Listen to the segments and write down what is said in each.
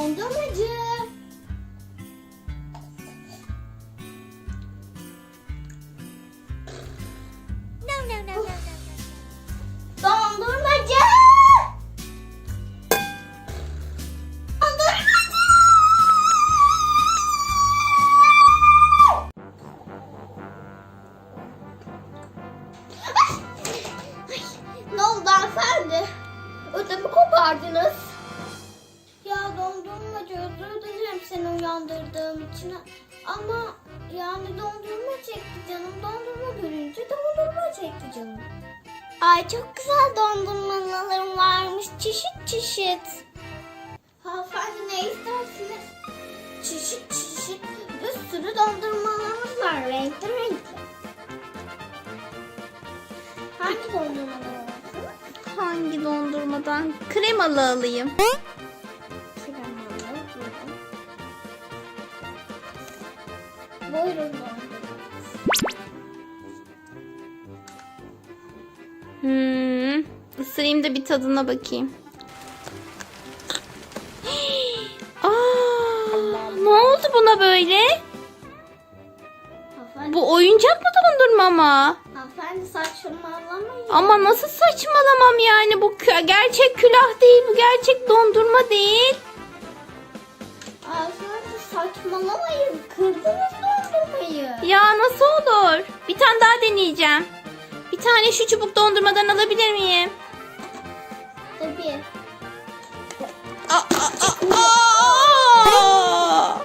Dondurmacı. No, no, no, no, no. Dondurmacı. Dondurmacı. Ay, Ne oldu hanımefendi? Ödümü kopardınız. Dondurmacı özür dilerim seni uyandırdığım için. Ama yani dondurma çekti canım. Dondurma görünce dondurma çekti canım. Ay çok güzel dondurmalarım varmış. Çeşit çeşit. Hanımefendi ne istersiniz? Çeşit çeşit bir sürü dondurmalarımız var. Renkli renkli. Hangi dondurmalar olsun? Hangi dondurmadan? Kremalı alayım. Buyurun. Hmm. Isırayım da bir tadına bakayım. Aa, ne oldu buna böyle? Hanımefendi, Bu oyuncak mı dondurma mı? hanımefendi saçmalamayın. Ama nasıl saçmalamam yani bu gerçek külah değil bu gerçek dondurma değil. Hanımefendi saçmalamayın. Kırdınız dondurmayı. Ya nasıl olur? Bir tane daha deneyeceğim. Bir tane şu çubuk dondurmadan alabilir miyim? Tabii. Aa, aa, aa, aa!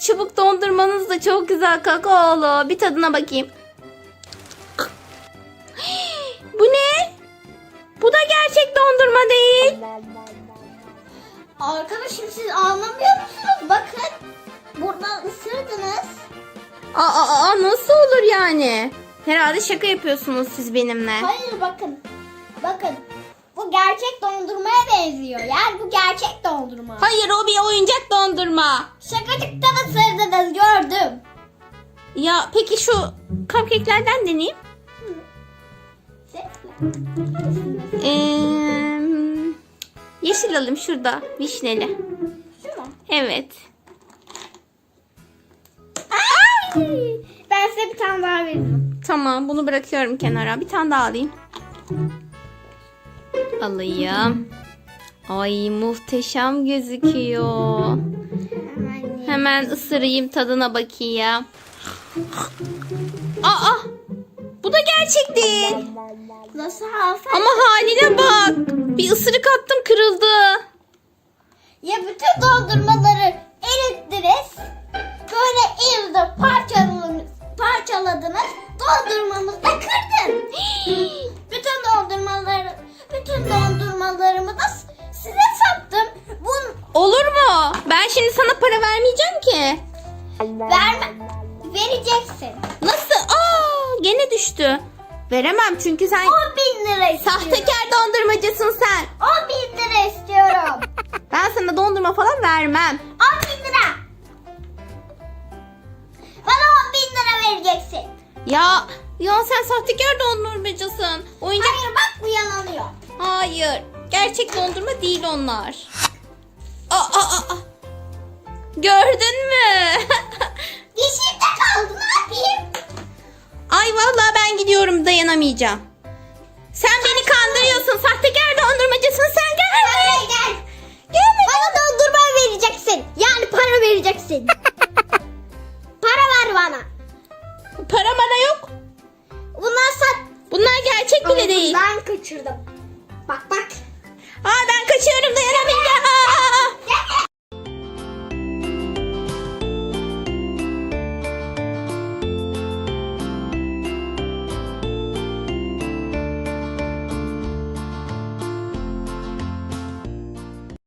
Çubuk dondurmanız da çok güzel kakaolu. Bir tadına bakayım. Bu ne? Bu da gerçek dondurma değil. Arkadaşım siz anlamıyor musunuz? Bakın. Buradan ısırdınız. Aa, aa, aa, nasıl olur yani? Herhalde şaka yapıyorsunuz siz benimle. Hayır bakın. Bakın. Bu gerçek dondurmaya benziyor. Yani bu gerçek dondurma. Hayır o bir oyuncak dondurma. Şakacıktan ısırdınız gördüm. Ya peki şu cupcake'lerden deneyeyim. Ee, yeşil alayım şurada. Vişneli. Şu mu? Evet. Ay! Ben size bir tane daha veririm. Tamam bunu bırakıyorum kenara. Bir tane daha alayım. Alayım. Ay muhteşem gözüküyor. Hemen ısırayım tadına bakayım. Aa! Bu da gerçek değil. Nasıl hanımefendi? Ama haline bak. Bir ısırık attım kırıldı. Ya bütün dondurmaları erittiniz. Böyle evde parçaladınız. parçaladınız. Dondurmamızı da kırdın. bütün dondurmaları bütün dondurmalarımı da size sattım. Bun Olur mu? Ben şimdi sana para vermeyeceğim ki. verme vereceksin. Nasıl? Aa, gene düştü. Veremem çünkü sen 10 bin lira istiyorum. sahtekar dondurmacısın sen. 10 bin lira istiyorum. Ben sana dondurma falan vermem. 10 bin lira. Bana 10 bin lira vereceksin. Ya ya sen sahtekar dondurmacısın. Oyuncak Hayır bak bu yalanıyor. Hayır. Gerçek dondurma değil onlar. Aa, aa, aa. Gördün mü? Dişimde kaldı ne yapayım? Ay vallahi ben gidiyorum dayanamayacağım. Sen beni kandırıyorsun. Sahtekar dondurmacısın sen gel. Gel gel. Gelme. Bana dondurma vereceksin. Yani para vereceksin. para ver bana. Para mara yok. Bunlar sat. Bunlar gerçek bile değil. Ben kaçırdım. Bak bak. Aa ben kaçıyorum dayanamayacağım.